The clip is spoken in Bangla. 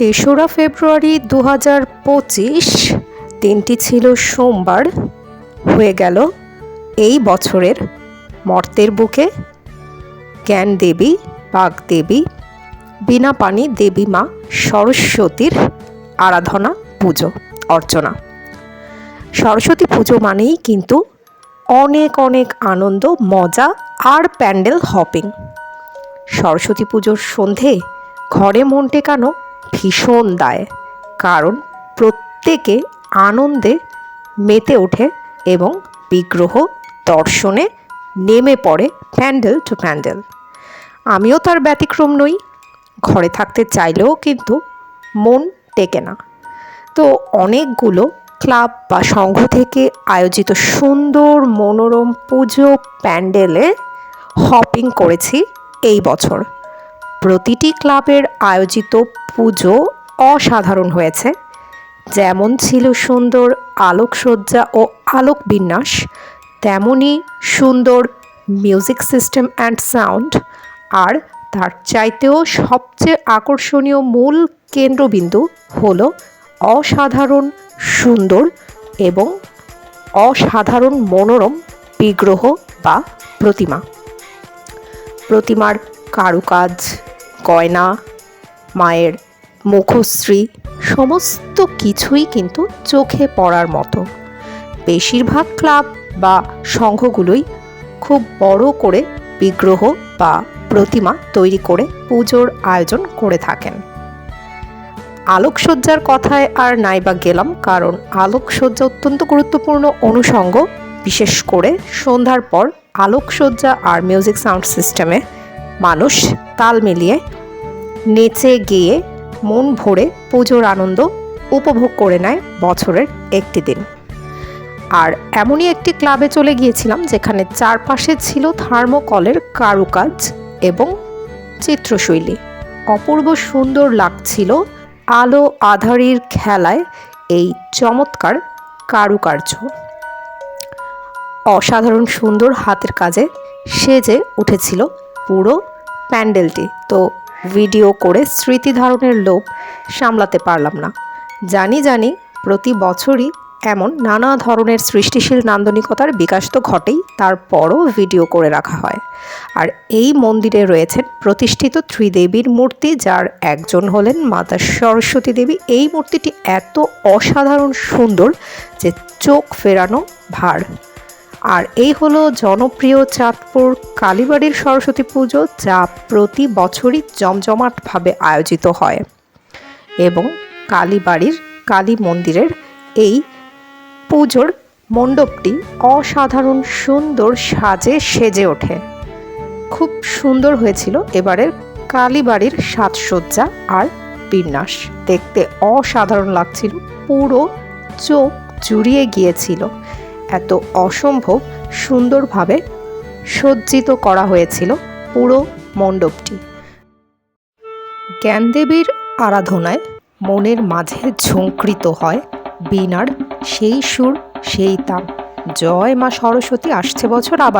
তেসরা ফেব্রুয়ারি দু হাজার পঁচিশ দিনটি ছিল সোমবার, হয়ে গেল এই বছরের মর্তের বুকে। জ্ঞান দেবী বাগদেবী বিনা পানি দেবী মা সরস্বতীর আরাধনা, পুজো, অর্চনা। সরস্বতী পুজো মানেই কিন্তু অনেক অনেক আনন্দ, মজা আর প্যান্ডেল হপিং। সরস্বতী পুজোর সন্ধে ঘরে মন টেকানো ভীষণ দায়, কারণ প্রত্যেকে আনন্দে মেতে ওঠে এবং বিগ্রহ দর্শনে নেমে পড়ে প্যান্ডেল টু প্যান্ডেল। আমিও তার ব্যতিক্রম নই, ঘরে থাকতে চাইলেও কিন্তু মন টেকে না। তো অনেকগুলো ক্লাব বা সংঘ থেকে আয়োজিত সুন্দর মনোরম পুজো প্যান্ডেলে হপিং করেছি এই বছর। প্রতিটি ক্লাবের আয়োজিত পুজো অসাধারণ হয়েছে। যেমন ছিল সুন্দর আলোকসজ্জা ও আলোক বিন্যাস তেমনই সুন্দর মিউজিক সিস্টেম অ্যান্ড সাউন্ড, আর তার চাইতেও সবচেয়ে আকর্ষণীয় মূল কেন্দ্রবিন্দু হল অসাধারণ, সুন্দর এবং অসাধারণ মনোরম বিগ্রহ বা প্রতিমা। প্রতিমার কারুকাজ, গয়না, মায়ের মুখশ্রী, সমস্ত কিছুই কিন্তু চোখে পড়ার মতো। বেশিরভাগ ক্লাব বা সংঘগুলোই খুব বড় করে বিগ্রহ বা প্রতিমা তৈরি করে পুজোর আয়োজন করে থাকেন। আলোকসজ্জার কথায় আর নাইবা গেলাম, কারণ আলোকসজ্জা অত্যন্ত গুরুত্বপূর্ণ অনুষঙ্গ। বিশেষ করে সন্ধ্যার পর আলোকসজ্জা আর মিউজিক সাউন্ড সিস্টেমে মানুষ তাল মিলিয়ে নেচে গিয়ে মন ভরে পুজোর আনন্দ উপভোগ করে নেয় বছরের একটি দিন। আর এমনই একটি ক্লাবে চলে গিয়েছিলাম যেখানে চারপাশে ছিল থার্মোকলের কারুকাজ এবং চিত্রশৈলী। অপূর্ব সুন্দর লাগছিল আলো আধারির খেলায় এই চমৎকার কারুকার্য। অসাধারণ সুন্দর হাতের কাজে সেজে উঠেছিল পুরো প্যান্ডেলটি। তো ভিডিও করে স্মৃতি ধারণের লোভ সামলাতে পারলাম না। জানি জানি প্রতি বছরই এমন নানা ধরনের সৃষ্টিশীল নান্দনিকতার বিকাশ তো ঘটেই, তারপরও ভিডিও করে রাখা হয়। আর এই মন্দিরে রয়েছেন প্রতিষ্ঠিত ত্রিদেবীর মূর্তি, যার একজন হলেন মাতা সরস্বতী দেবী। এই মূর্তিটি এত অসাধারণ সুন্দর যে চোখ ফেরানো ভার। আর এই হলো জনপ্রিয় চাঁদপুর কালীবাড়ির সরস্বতী পুজো, যা প্রতি বছরই জমজমাটভাবে আয়োজিত হয়। এবং কালীবাড়ির কালী মন্দিরের এই পুজোর মণ্ডপটি অসাধারণ সুন্দর সাজে সেজে ওঠে। খুব সুন্দর হয়েছিল এবারের কালীবাড়ির সাজসজ্জা আর বিন্যাস। দেখতে অসাধারণ লাগছিল, পুরো চোখ জুড়িয়ে গিয়েছিল। এত অসম্ভব সুন্দরভাবে সজ্জিত করা হয়েছিল পুরো মণ্ডপটি। জ্ঞানদেবীর আরাধনায় মনের মাঝে ঝঙ্কৃত হয় বীণার সেই সুর, সেই তাপ। জয় মা সরস্বতী, আসছে বছর আবার।